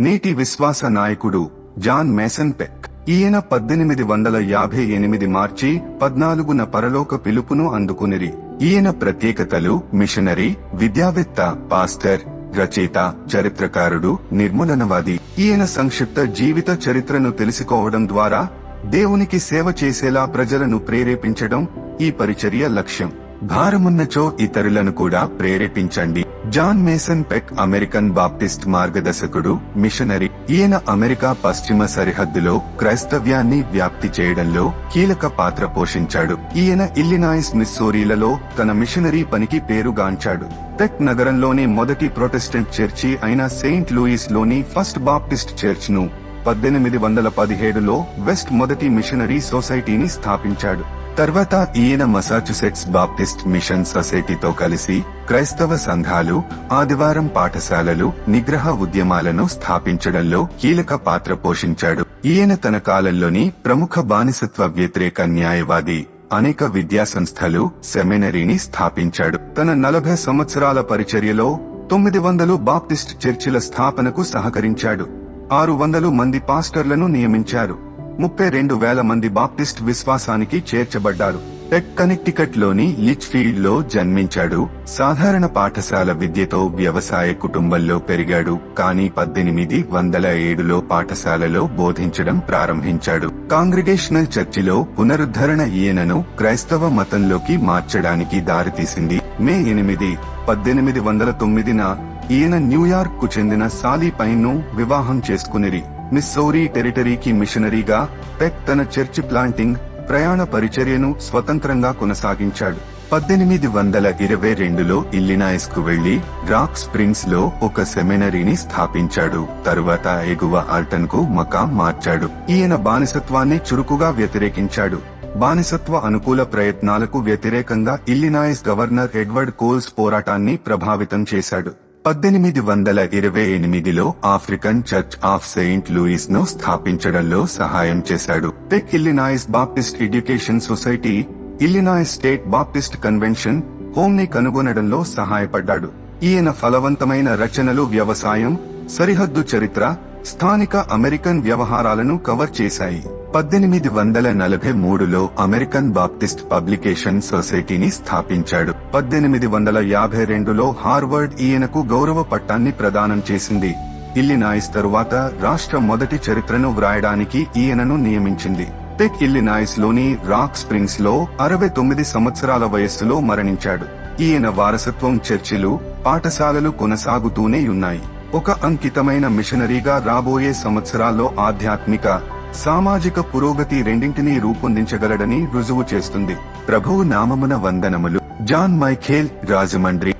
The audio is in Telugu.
నేటి విశ్వాస నాయకుడు జాన్ మేసన్ పెక్ ఈయన పద్దెనిమిది వందల యాభై ఎనిమిది మార్చి పద్నాలుగున పరలోక పిలుపును అందుకునిరి. ఈయన ప్రత్యేకతలు మిషనరీ విద్యావేత్త పాస్టర్ రచయిత చరిత్రకారుడు నిర్మూలనవాది. ఈయన సంక్షిప్త జీవిత చరిత్రను తెలుసుకోవడం ద్వారా దేవునికి సేవ చేసేలా ప్రజలను ప్రేరేపించడం ఈ పరిచర్య లక్ష్యం. భారమున్నచో ఇతరులను కూడా ప్రేరేపించండి. John Mason Peck American Baptist మార్గదర్శకుడు missionary. ఈయన అమెరికా పశ్చిమ సరిహద్దులో క్రైస్తవ్యాన్ని వ్యాప్తి చేయడంలో కీలక పాత్ర పోషించాడు. ఈయన ఇల్లినాయిస్ మిస్సోరీలలో తన మిషనరీ పనికి పేరుగాంచాడు. పెక్ నగరంలోని మొదటి ప్రొటెస్టెంట్ చర్చి అయిన సెయింట్ లూయిస్లోని ఫస్ట్ బాప్టిస్ట్ చర్చ్ను పద్దెనిమిది వందల పదిహేడులో వెస్ట్ మొదటి మిషనరీ సొసైటీని స్థాపించాడు. తర్వాత ఈయన మసాచుసెట్స్ బాప్టిస్ట్ మిషన్ సొసైటీతో కలిసి క్రైస్తవ సంఘాలు ఆదివారం పాఠశాలలు నిగ్రహ ఉద్యమాలను స్థాపించడంలో కీలక పాత్ర పోషించాడు. ఈయన తన కాలంలోని ప్రముఖ బానిసత్వ వ్యతిరేక న్యాయవాది అనేక విద్యా సంస్థలు సెమినరీని స్థాపించాడు. తన నలభై సంవత్సరాల పరిచర్యలో తొమ్మిది వందలు బాప్టిస్ట్ చర్చిల స్థాపనకు సహకరించాడు. ఆరు వందలు మంది పాస్టర్లను నియమించారు. ముప్పై రెండు వేల మంది బాప్టిస్ట్ విశ్వాసానికి చేర్చబడ్డారు. టెక్ కనెక్టికట్లోని లిచ్ఫీల్డ్లో జన్మించాడు. సాధారణ పాఠశాల విద్యతో వ్యవసాయ కుటుంబంలో పెరిగాడు. కానీ పద్దెనిమిది వందల ఏడులో పాఠశాలలో బోధించడం ప్రారంభించాడు. కాంగ్రిగేషనల్ చర్చిలో పునరుద్ధరణ ఈయనను క్రైస్తవ మతంలోకి మార్చడానికి దారితీసింది. మే ఎనిమిది పద్దెనిమిది వందల తొమ్మిదిన ఈయన న్యూయార్క్కు చెందిన సాలీ పైన్ను వివాహం చేసుకునిరి. మిస్సౌరీ టెరిటరీకి మిషనరీగా పెక్ తన చర్చి ప్లాంటింగ్ ప్రయాణ పరిచర్యను స్వతంత్రంగా కొనసాగించాడు. పద్దెనిమిది వందల ఇరవై రెండులో ఇల్లినాయిస్కు వెళ్ళి రాక్ స్ప్రింగ్స్లో ఒక సెమినరీని స్థాపించాడు. తరువాత ఎగువ ఆల్టన్కు మకా మార్చాడు. ఈయన బానిసత్వాన్ని చురుకుగా వ్యతిరేకించాడు. బానిసత్వ అనుకూల ప్రయత్నాలకు వ్యతిరేకంగా ఇల్లినాయిస్ గవర్నర్ ఎడ్వర్డ్ కోల్స్ పోరాటాన్ని ప్రభావితం చేశాడు. పద్దెనిమిది వందల ఇరవై ఎనిమిదిలో ఆఫ్రికన్ చర్చ్ ఆఫ్ సెయింట్ లూయిస్ను స్థాపించడంలో సహాయం చేశాడు. Tech Illinois Baptist Education Society Illinois State Baptist Convention హోమ్ని కనుగొనడంలో సహాయపడ్డాడు. ఈయన ఫలవంతమైన రచనలు వ్యవసాయం సరిహద్దు చరిత్ర స్థానిక అమెరికన్ వ్యవహారాలను కవర్ చేశాయి. పద్దెనిమిది వందల నలభై మూడులో అమెరికన్ బాప్టిస్ట్ పబ్లికేషన్ సొసైటీని స్థాపించాడు. పద్దెనిమిది వందల యాభై రెండులో హార్వర్డ్ ఈయనకు గౌరవ పట్టాన్ని ప్రదానం చేసింది. ఇల్లినాయిస్ తరువాత రాష్ట్ర మొదటి చరిత్రను వ్రాయడానికి ఈయనను నియమించింది. టెక్ ఇల్లినాయిస్లోని రాక్ స్ప్రింగ్స్లో అరవై తొమ్మిది సంవత్సరాల వయస్సులో మరణించాడు. ఈయన వారసత్వం చర్చిలు పాఠశాలలు కొనసాగుతూనే ఉన్నాయి. ఒక అంకితమైన మిషనరీగా రాబోయే సంవత్సరాల్లో ఆధ్యాత్మిక సామాజిక పురోగతి రెండింటినీ రూపొందించగలడని రుజువు చేస్తుంది. ప్రభువు నామమున వందనములు. John Michael Rajahmundry